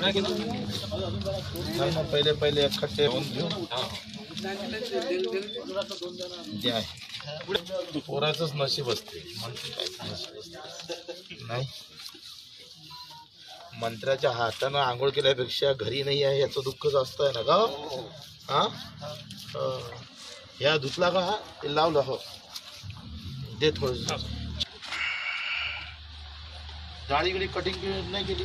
पहिले पहिले अख्खे घेऊन घेऊ पोराचंच नशीब असते नाही मंत्र्याच्या हातानं आंघोळ केल्यापेक्षा घरी नाही आहे याचं दुःख जास्त आहे ना का हा ह्या धुतला का हा ते लावला हो दे थोडस डाळी कटिंग नाही केली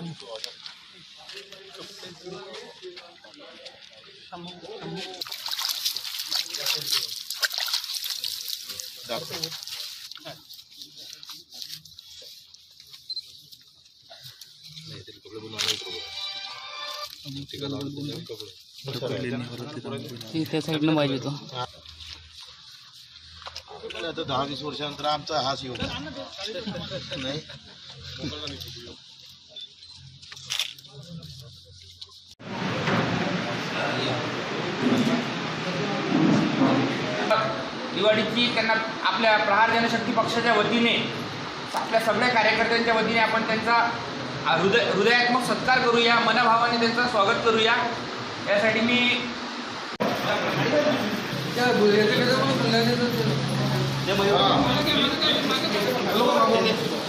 त्या तो दहा वीस वर्षानंतर आमचा हास येऊ नाही दिवाळीची त्यांना आपल्या प्रहार जनशक्ती पक्षाच्या वतीने आपल्या सगळ्या कार्यकर्त्यांच्या वतीने आपण त्यांचा हृदय हृदयात्मक सत्कार करूया मनभावाने त्यांचं स्वागत करूया यासाठी मी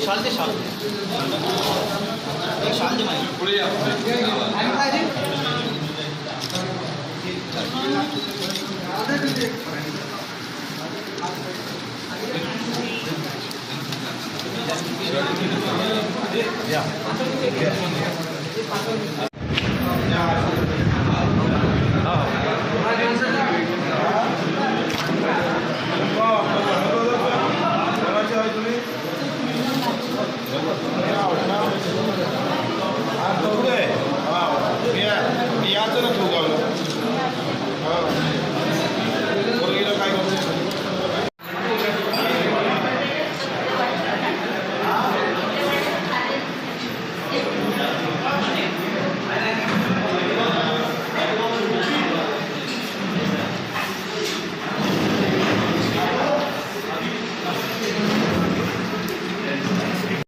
शालते शालते शालते 야. 야.